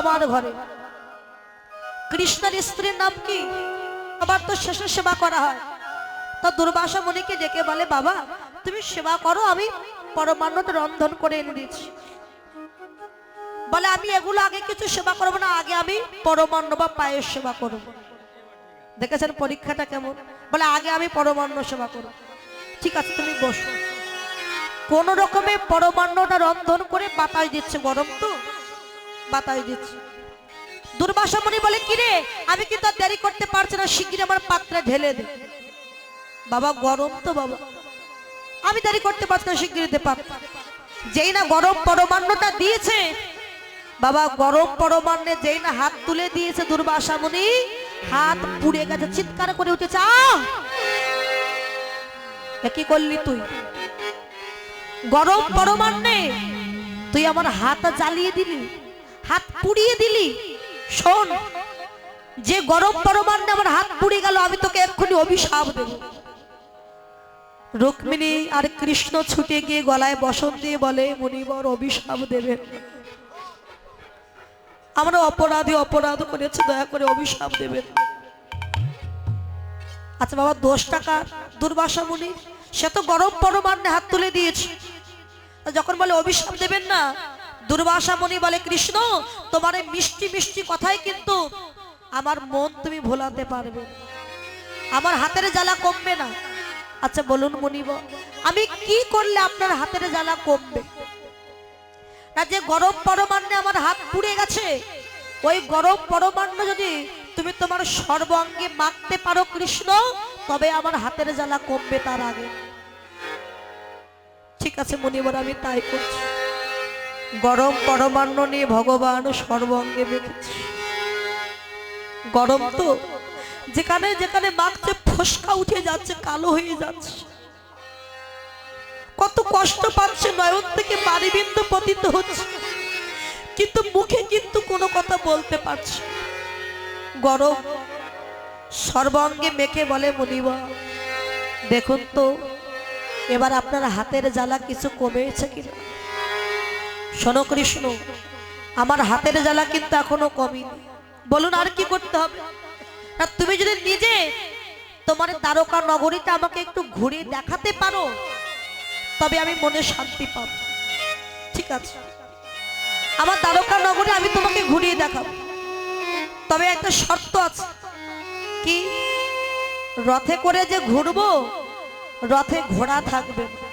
আমার ঘরে। কৃষ্ণের স্ত্রীর নাম কি? আবার তো শেষে সেবা করা হয়। তো দুর্বাসা মুনিকে ডেকে বলে, বাবা, তুমি সেবা করো, আমি পরমান্নটা রন্ধন করে এনে দিচ্ছি। বলে, আমি এগুলো আগে কিছু সেবা করব না, আগে আমি পরমান্ন বা পায়ের সেবা করব। দেখেছেন পরীক্ষাটা কেমন? বলে, আগে আমি পরমান্ন সেবা করব। ঠিক আছে, তুমি বসো। কোন রকমে পরমান্নটা রন্ধন করে বাতাস দিচ্ছে গরম তো? বাতাস দিচ্ছে। দুর্বাসা মুনি বলে, কিরে, আমি কিন্তু আর দেরি করতে পারছি না? শিগগির আমার পাত্রে ঢেলে দে। বাবা, গরম তো, বাবা। আমি দেরি করতে পারছি না শিগগির দিতে পার যেই না গরম পরমান্নটা দিয়েছে, বাবা, গরম পরমান্নে যেই না হাত তুলে দিয়েছে দুর্বাসা মুনি, হাত পুড়ে গেছে, চিৎকার করে উঠেছে, আহ! কি করলি তুই? গরম পরমান্নে তুই আমার হাত জ্বালিয়ে দিলি। হাত পুড়িয়ে দিলি? শোন, যে গরম পরমান্নে আমার হাত পুড়ে গেল, আমি তোকে এক্ষুনি অভিশাপ দেব। রুক্মিণী আর কৃষ্ণ ছুটে গিয়ে গলায় বসন দিয়ে বলে, মুনিবর, অভিশাপ দেবেন আমরা অপরাধী অপরাধ করেছি, দয়া করে অভিশাপ দেবেন আচ্ছা বাবা দোষ টাকা দুর্বাসা মুনি, সে তো গরম পরমান্নে হাত তুলে দিয়েছে। যখন বলে, অভিশাপ দেবেন না দুর্বাসা মুনি বলে, কৃষ্ণ, তোমার মিষ্টি মিষ্টি কথাই কিন্তু আমার মন তুমি ভোলাতে পারবে। আমার হাতের জ্বালা কমবে না। আচ্ছা বলুন মনিব, আমি কি করলে আপনার হাতের জ্বালা কমবে? না, যে গরম পরমান্নে আমার হাত পুড়ে গেছে, ওই গরম পরমান্ন যদি তুমি তোমার সর্বাঙ্গে মাখতে পারো, কৃষ্ণ, তবে আমার হাতের জ্বালা কমবে তার আগে। ঠিক আছে মনিবর আমি তাই করছি। গরম পরমান্ন নিয়ে ভগবান সর্বঙ্গে মেখেছে গরম তো যেখানে যেখানে মাখছে, ফসকা উঠে যাচ্ছে, কালো হয়ে যাচ্ছে। কত কষ্ট পাচ্ছে, নয়ন থেকে পানি বিন্দু পতিত হচ্ছে। কিন্তু মুখে কিন্তু কোনো কথা বলতে পারছে। গরম সর্বাঙ্গে মেখে বলে মনিবা, দেখুন তো, এবার আপনার হাতের জ্বালা কিছু কমেছে কিনা? শোনো কৃষ্ণ, আমার হাতের জ্বালা কিন্তু এখনও কমেনি। বলুন, আর কি করতে হবে? না তুমি যদি নিজে তোমার দ্বারকা নগরীতে আমাকে একটু ঘুরে দেখাতে পারো, তবে আমি মনে শান্তি পাব। ঠিক আছে। আমার দ্বারকা নগরে আমি তোমাকে ঘুরিয়ে দেখাবো। তবে একটা শর্ত আছে। কি? রথে করে যে ঘুরবো, রথে ঘোড়া থাকবে না।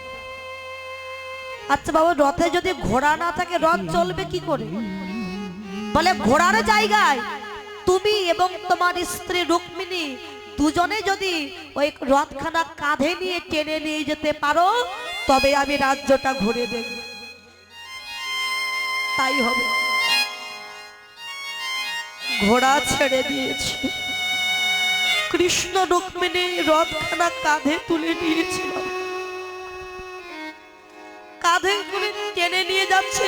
আচ্ছা বাবা, রথে যদি ঘোড়া না থাকে, রথ চলবে কি করে? বলে, ঘোড়ার জায়গায় তুমি এবং তোমার স্ত্রী রুক্মিণী দুজনে যদি ওই রথখানা কাঁধে নিয়ে টেনে নিয়ে যেতে পারো, তবে আমি রাজ্যটা ঘুরে দেখব তাই হবে। ঘোড়া ছেড়ে দিয়েছে। কৃষ্ণ রুক্মিণী রথখানা কাঁধে তুলে নিয়েছিল। কাঁধে করে টেনে নিয়ে যাচ্ছে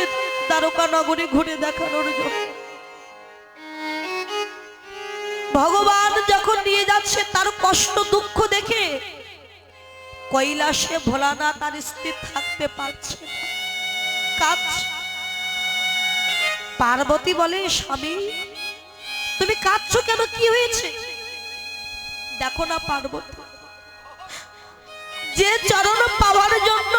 দ্বারকা নগরে ঘুরে দেখানোর জন্য। ভগবান যখন নিয়ে যাচ্ছে তার কষ্ট দুঃখ দেখে কৈলাসে ভোলানা তার স্ত্রী থাকতে পারছে পার্বতী বলে, স্বামী, তুমি কাঁদছো কেন? কি হয়েছে? দেখো না পার্বতী, যে চরণ পাওয়ার জন্য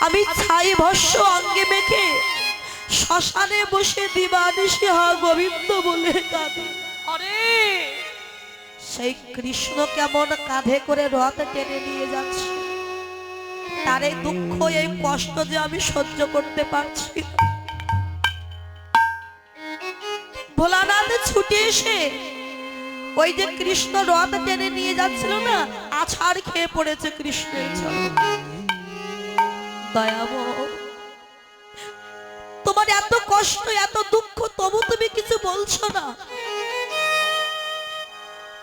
আমি ছাই ভস্য অঙ্গে মেখে শ্মশানে বসে দিবানিশি হা গোবিন্দ বলে কাঁদে। আরে! সেই কৃষ্ণ কেমন কাঁধে করে রথ টেনে নিয়ে যাচ্ছে। তার এই দুঃখ এই কষ্ট যে আমি সহ্য করতে পারছি। ভোলানাথ ছুটে এসে ওই যে কৃষ্ণ রথ টেনে নিয়ে যাচ্ছিল না আছাড় খেয়ে পড়েছে কৃষ্ণের চরণ তোমার এত কষ্ট, এত দুঃখ, তবু তুমি কিছু বলছো না।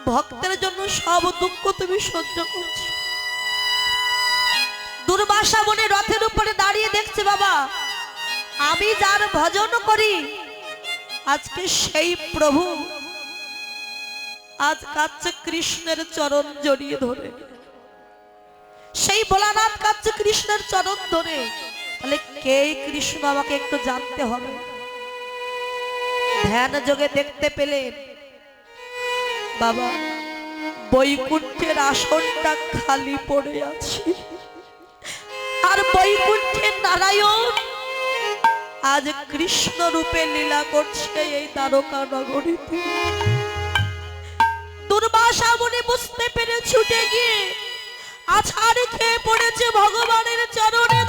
ভক্তের জন্য সব দুঃখ তুমি সহ্য করছ। দুর্বাসা মনে রথের উপরে দাঁড়িয়ে দেখছে বাবা, আমি যার ভজন করি, আজকে সেই প্রভু। আজ কাচ্ছে কৃষ্ণের চরণ জড়িয়ে ধরে। সেই ভোলানাথ কাচ্ছে কৃষ্ণের চরণ ধরে। তাহলে কে কৃষ্ণ আমাকে একটু জানতে হবে? ধ্যান যোগে দেখতে পেলেন বাবা, বৈকুণ্ঠের আসনটা খালি পড়ে আছে। আর বৈকুণ্ঠের নারায়ণ আজ কৃষ্ণ রূপে লীলা করছে এই দ্বারকা নগরীতে। দুর্বাসা মনে বুঝতে পেরে ছুটে গিয়ে আছাড় খেয়ে পড়েছে ভগবানের চরণে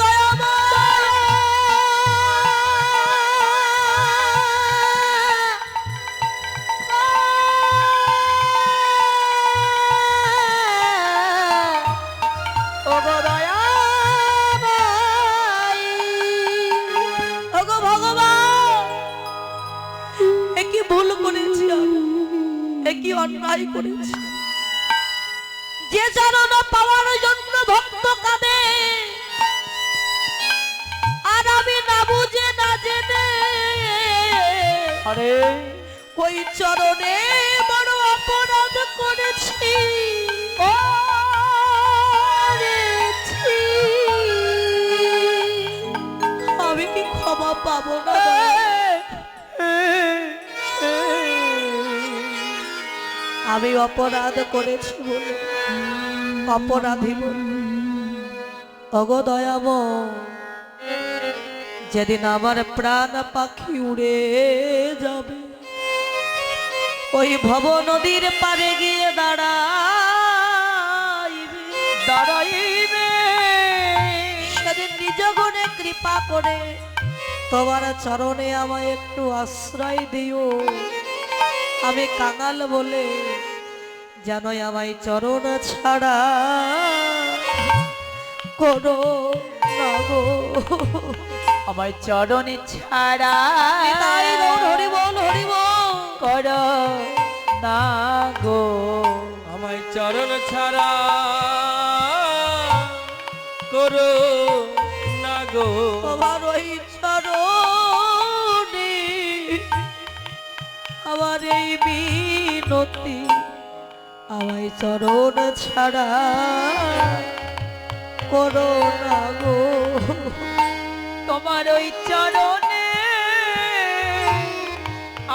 এ ভুল করেছি আমি? এ কি অন্যায় করেছি? যে চরণ পাওয়ার জন্য ভক্ত কাঁদে। আর আমি না বুঝে না জেনে। আরে। ওই চরণে বড় অপরাধ করেছি। করেছি। আমি কি ক্ষমা পাবো না আমি অপরাধ করেছি বলে। অপরাধী অগদয়াব যেদিন আমার প্রাণ পাখি উড়ে যাবে, ওই ভব নদীর পারে গিয়ে দাঁড়াইবে দাঁড়াইবে। সেদিন নিজ গুণে কৃপা করে তোমার চরণে আমায় একটু আশ্রয় দিও। আমি কাঙাল বলে জানোই আমায় চরণ ছাড়া। করো না গো আমার চরণে ছাড়া। হরি বল হরি বল। কর না গো আমায় চরণ ছাড়া। করো না গো। আমার ওই চরণে আমার এই বিনতি আমায় চরণ ছাড়া করো না গো। তোমার ওই চরণে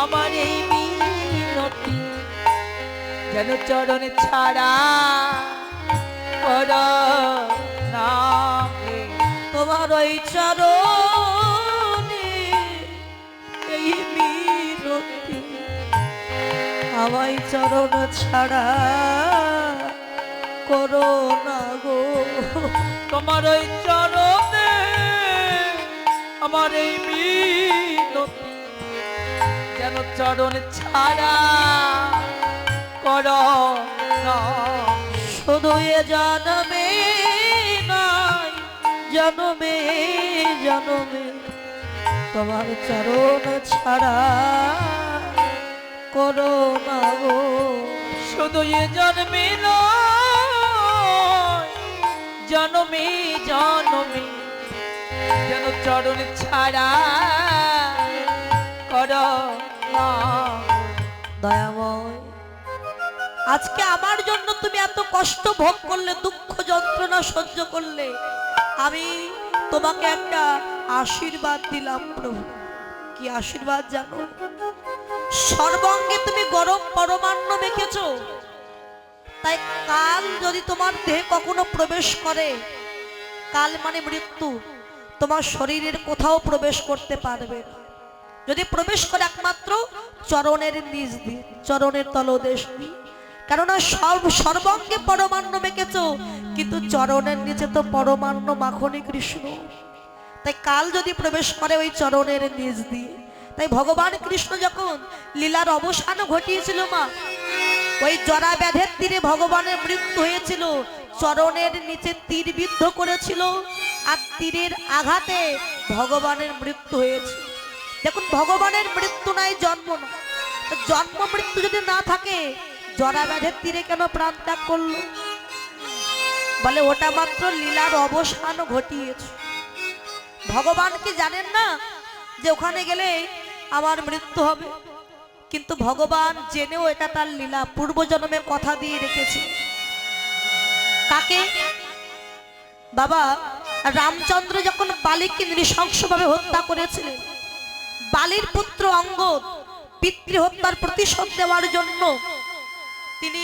আমার এই মিনতি, যেন চরণে ছাড়া কর না তোমার ওই চরণে আমায় চরণ ছাড়া করো না গো। তোমার ওই চরণে আমার এই মিনতি যেন চরণ ছাড়া কর শুধু এ জনমে নাই জনমে জনমে তোমার চরণ ছাড়া করো না গো। শুধু এ জন্মে জনমে জনমে। যেন চরণ ছাড়া কর আজকে আমার জন্য তুমি এত কষ্ট ভোগ করলে, দুঃখ যন্ত্রণা সহ্য করলে। আমি তোমাকে একটা আশীর্বাদ দিলাম প্রভু। কি আশীর্বাদ জানো? সর্বাঙ্গে তুমি গরম পরমান্ন মেখেছো। তাই কাল যদি তোমার দেহে কখনো প্রবেশ করে, কাল মানে মৃত্যু। তোমার শরীরের কোথাও প্রবেশ করতে পারবে যদি প্রবেশ করে একমাত্র চরণের নিজ দিয়ে চরণের তলদেশ দিয়ে কেননা সর্ব সর্বাঙ্গে পরমান্ন মেখেছ, কিন্তু চরণের নিচে তো পরমান্ন মাখনি কৃষ্ণ। তাই কাল যদি প্রবেশ করে ওই চরণের নিজ দিয়ে তাই ভগবান কৃষ্ণ যখন লীলার অবসান ঘটিয়েছিল মা, ওই জরা ব্যাধের তীরে ভগবানের মৃত্যু হয়েছিল, চরণের নিচে তীর বিদ্ধ করেছিল আর তীরের আঘাতে ভগবানের মৃত্যু হয়েছে। দেখুন, ভগবানের মৃত্যু নাই জন্ম না জন্ম মৃত্যু যদি না থাকে, জরা ব্যাধের তীরে কেন প্রাণ ত্যাগ করল? বলে, ওটা মাত্র লীলার অবসান ঘটিয়েছে। ভগবান কি জানেন না যে ওখানে গেলে আমার মৃত্যু হবে। কিন্তু ভগবান জেনেও এটা তার লীলা। পূর্বজন্মে কথা দিয়ে রেখেছে। কাকে? বাবা, রামচন্দ্র যখন বালিকে নৃশংসভাবে হত্যা করেছিলেন, বালির পুত্র অঙ্গদ পিতৃ হত্যার প্রতিশোধ দেওয়ার জন্য তিনি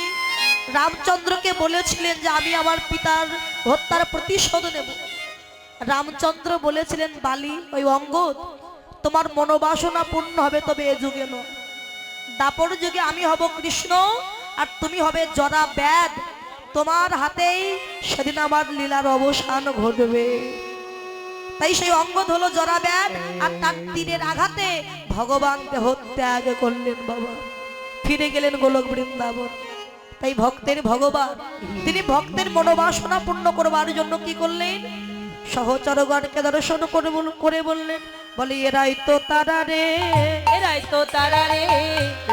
রামচন্দ্রকে বলেছিলেন যে, আমি আমার পিতার হত্যার প্রতিশোধ নেব। রামচন্দ্র বলেছিলেন, বালি, ওই অঙ্গদ তোমার মনোবাসনা পূর্ণ হবে তবে এ যুগে নয় দাপর যুগে আমি হব কৃষ্ণ, আর তুমি হবে জরা ব্যাদ তোমার হাতেই সেদিন আমার লীলার অবসান ঘটবে। তাই সেই অঙ্গদ হলো জরা ব্যাদ আর তার তীরের আঘাতে ভগবান দেহ ত্যাগ করলেন বাবা। ফিরে গেলেন গোলক বৃন্দাবন। তাই ভক্তের ভগবান, তিনি ভক্তের মনোবাসনা পূর্ণ করবার জন্য কি করলেন? সহচরগণকে দর্শন করে বললেন বলে এরাই তো তারা রে। এরাই তো তারা রে।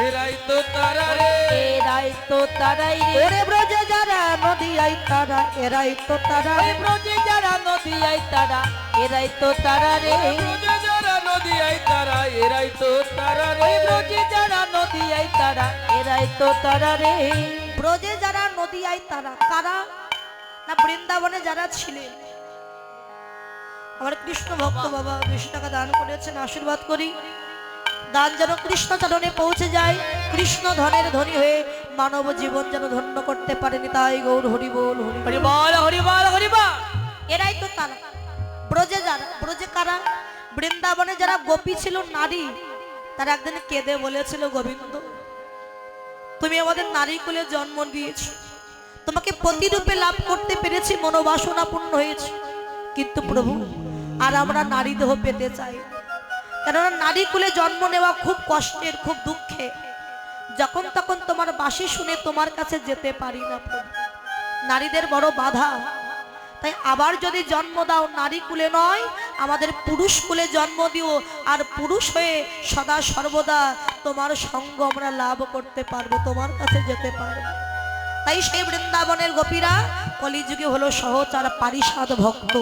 এরাই তো তারা রে। এরাই তো তারাই রে। ওরে ব্রজে যারা নদী আই তারা এরাই তো তারা রে। ব্রজে যারা নদী আই তারা এরাই তো তারা রে। ব্রজে যারা নদী আই তারা এরাই তো তারা রে। ব্রজে যারা নদী আই তারা এরাই তো তারা রে। ব্রজে যারা নদী আই তারা কারা? না বৃন্দাবনে যারা ছিলেন আমার কৃষ্ণ ভক্ত বাবা বেশি টাকা দান করেছেন আশীর্বাদ করি। দান যেন কৃষ্ণ চরণে পৌঁছে যায় কৃষ্ণ ধনের ধনী হয়ে মানব জীবন যেন ধন্য করতে পারেনি তাই গৌর হরি বল হরি বল। হরি বল হরি বল এরাই তো তারা। ব্রজে যারা ব্রজে কারা? বৃন্দাবনে যারা গোপী ছিল নারী তারা একদিন কেঁদে বলেছিল গোবিন্দ তুমি আমাদের নারী কুলে জন্ম দিয়েছ। তোমাকে প্রতিরূপে লাভ করতে পেরেছি মনোবাসনা পূর্ণ হয়েছে। কিন্তু প্রভু আর আমরা নারী দেহ পেতে চাই। কেননা নারী কুলে জন্ম নেওয়া খুব কষ্টের, খুব দুঃখে যখন তখন তোমার বাসি শুনে তোমার কাছে যেতে পারি না নারীদের বড় বাধা। তাই আবার যদি জন্ম দাও নারী কুলে নয়, আমাদের পুরুষ কুলে জন্ম দিও। আর পুরুষ হয়ে সদা সর্বদা তোমার সঙ্গ আমরা লাভ করতে পারব, তোমার কাছে যেতে পারব। তাই সেই বৃন্দাবনের গোপীরা কলিযুগে হলো সহজ আর পারিষাদ ভক্ত।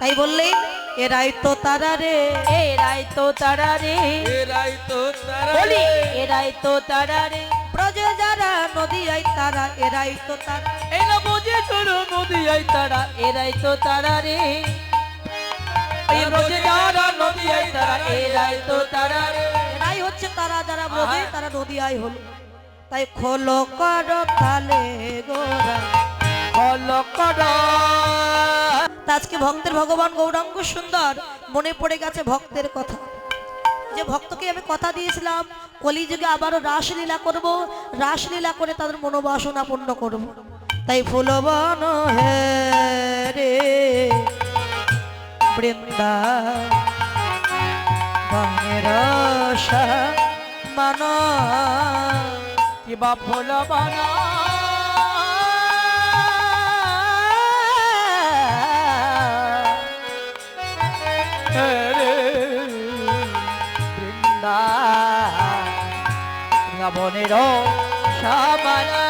তাই বললেন এরাই তো তারা রে। এরাই তো তারা রে। এরাই তো তারা বলি। এরাই তো তারা রে। ব্রজে যারা নদী আই তারা এরাই তো তারা। এই না বুঝে চলো নদী আই তারা এরাই তো তারা রে। এই রোজে যারা নদী আই তারা এরাই তো তারা রে। এরাই হচ্ছে তারা যারা ব্রজে তারা নদী আই হলো। তাই খোলো কর তালে গোরা। ফল কর। তা আজকে ভক্তের ভগবান গৌরাঙ্গ সুন্দর, মনে পড়ে গেছে ভক্তের কথা। যে ভক্তকে আমি কথা দিয়েছিলাম, কলিযুগে আবারও রাসলীলা করব, রাসলীলা করে তাদের মনোবাসনা পূর্ণ করব। তাই ফুলবন হে রে বৃন্দা মান ফুল বানা বৃন্দাবনের সামানা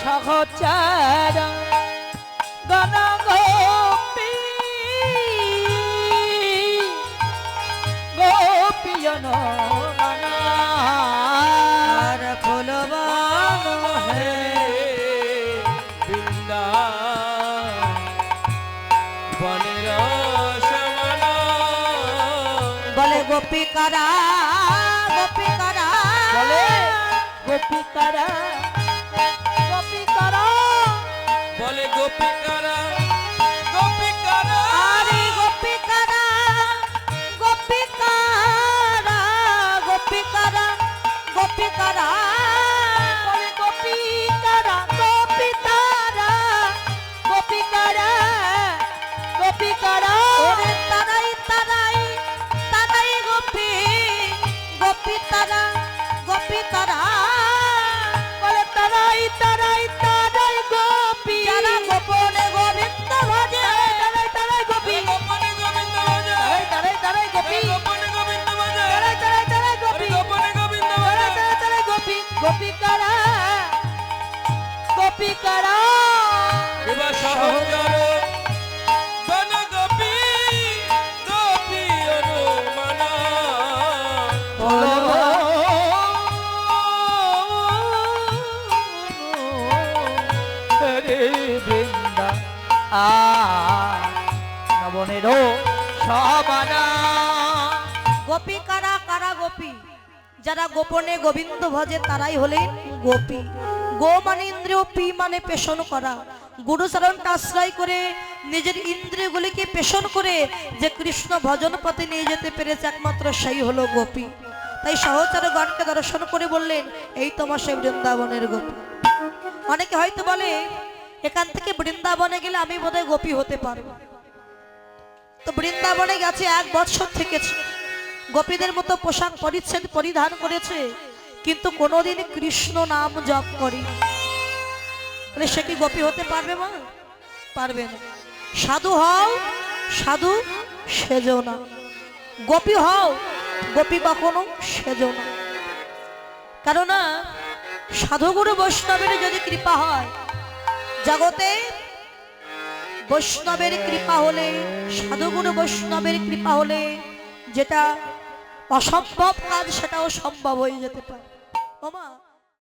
সহচার গণ গোপী গোপিয়ন ফুলবন হে বৃন্দা বনের বলে গোপিকারা গোপিকারা। বলে গোপিকারা। গোপিকারা যারা গোপনে গোবিন্দ ভজে, তারাই হলেন গোপী। গো মানে ইন্দ্রিয় পি মানে পেশন করা গুরুচরণটা আশ্রয় করে, নিজের ইন্দ্রিয়গুলিকে পেশন করে, যে কৃষ্ণ ভজন পথে নিয়ে যেতে পেরেছে, একমাত্র সেই হলো গোপী। তাই সহচার গণকে দর্শন করে বললেন, এই তোমার সেই বৃন্দাবনের গোপী। অনেকে হয়তো বলে, এখান থেকে বৃন্দাবনে গেলে আমি বোধহয় গোপী হতে পারব। তো বৃন্দাবনে গেছে এক বছর থেকেছে। গোপীদের মতো পোশাক পরিচ্ছেদ পরিধান করেছে, কিন্তু কোনোদিন কৃষ্ণ নাম জপ করি তাহলে সে কি গোপী হতে পারবে মা? পারবে না। সাধু হও, সাধু সেজো না। গোপী হও, গোপী কখনো সেজো না। কেননা সাধুগুরু বৈষ্ণবের যদি কৃপা হয়, জগতে বৈষ্ণবের কৃপা হলে, সাধুগুরু বৈষ্ণবের কৃপা হলে যেটা অসম্ভব কাজ সেটাও সম্ভব হয়ে যেতে পারে। ওমা